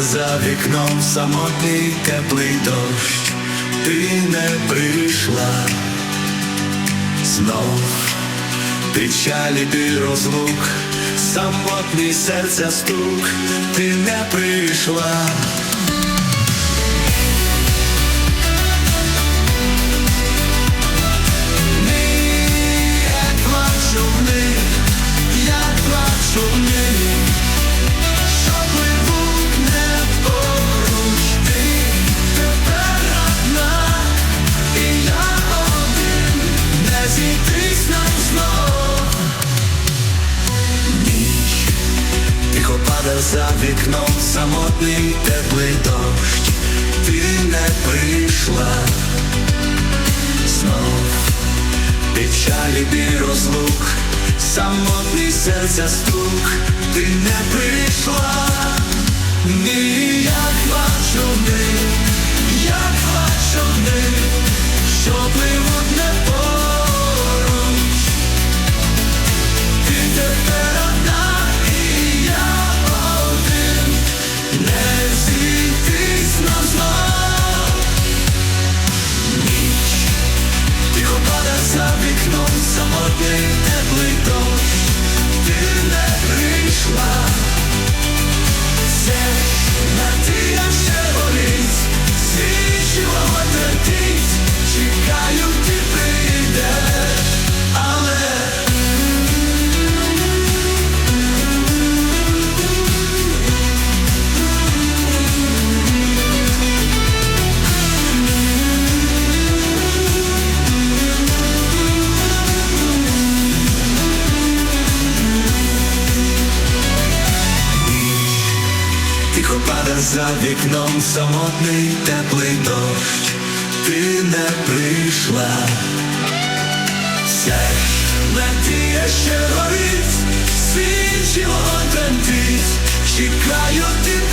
за вікном самотній теплий дощ, ти не прийшла. Знов печалі ти розлук, самотний серця стук, ти не прийшла. Падає за вікном, самотний теплий дощ, ти не прийшла. Знов печалі біль розлук, самотний серця стук, ти не прийшла, ніяк бачу них, самотний Пада за вікном самотний теплий дощ, ти не прийшла, все надія ще горить, свічі вогонь тремтить, чекаю, ти.